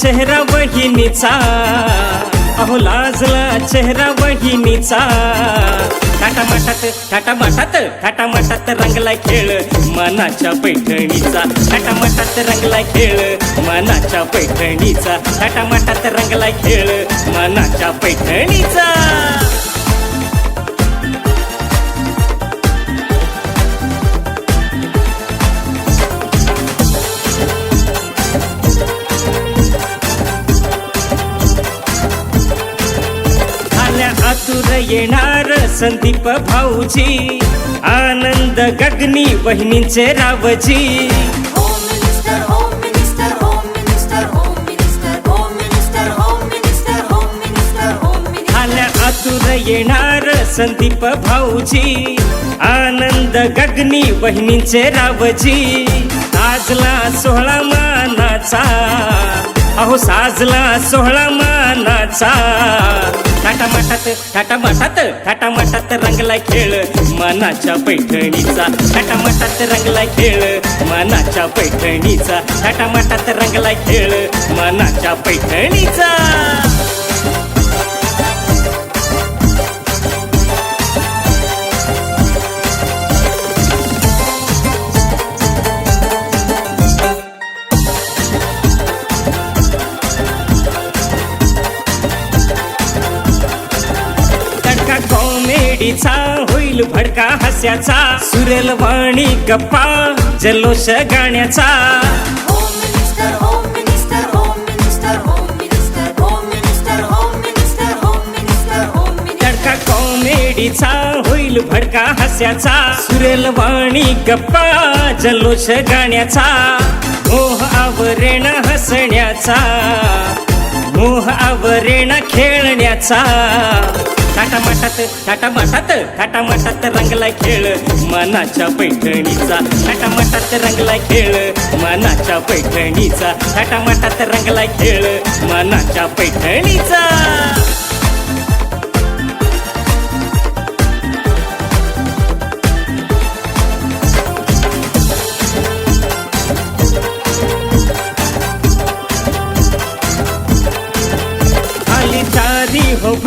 चेहरा बहिणीचा अहो लाजला चेहरा बहिणीचा टाटा माटात टाटा माटात टाटा माटात रंगला खेळ मनाच्या पैठणीचा. टाटा माटात रंगला खेळ मनाच्या पैठणीचा. टाटा माटात रंगला खेळ मनाच्या पैठणीचा. येणार संदीप भाऊजी. आनंद गगनी बहिणींचे रावजी. येणार संदीप भाऊजी. आनंद गगनी बहिणींचे रावजी. आजला सोहळा मानाचा अहो साजला सोहळा मानाचा. थाटामाटात थाटामाटात थाटामाटात रंगला खेळ मनाच्या पैठणीचा. थाटामाटात रंगला खेळ मनाच्या पैठणीचा. थाटामाटात रंगला खेळ मनाच्या पैठणीचा. मातीचा होईल भडका हास्याचा. सुरेल वाणी गप्पा जल्लोष गाण्याचा. होईल भडका हास्याचा. सुरेल वाणी गप्पा जल्लोष गाण्याचा. मोह आवरेण हसण्याचा. मोह आवरेण खेळण्याचा. थाटामाटात थाटामाटात थाटामाटात रंगला खेळ. मनाच्या पैठणीचा थाटामाटात रंगला खेळ. मनाच्या पैठणीचा थाटामाटात रंगला खेळ. मनाच्या पैठणीचा.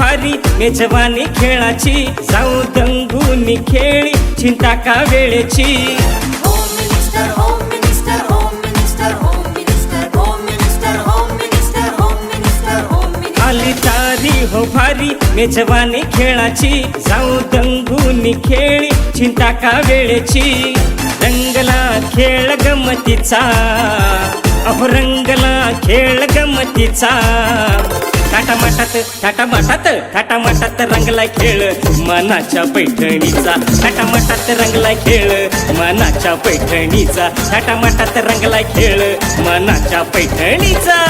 भारी मेजवानी खेळाची जाऊ दंगू मी खेळी चिंता का वेळेची? हो भारी मेजवानी खेळाची जाऊ दंगू मी खेळी चिंता का वेळेची? रंगला खेळ गमतीचा अहो रंगला खेळ गमतीचा. टाटा माटात टाटा माटात टाटा रंगला खेळ मनाच्या पैठणीचा. टाटा रंगलाय रंगला खेळ मनाच्या पैठणीचा. टाटा माटात रंगला खेळ मनाच्या पैठणीचा.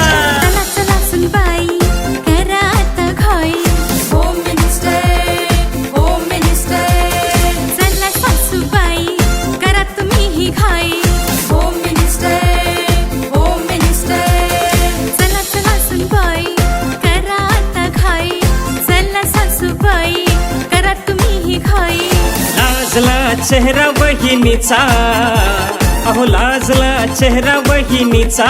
चेहरा बहिणीचा अहो लाजला चेहरा बहिणीचा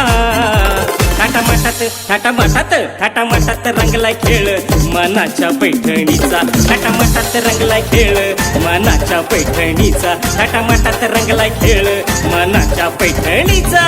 थाटामाटात थाटामाटात थाटामाटात रंगला खेळ मनाच्या पैठणीचा. थाटामाटात रंगला खेळ मनाच्या पैठणीचा. थाटामाटात रंगला खेळ मनाच्या पैठणीचा.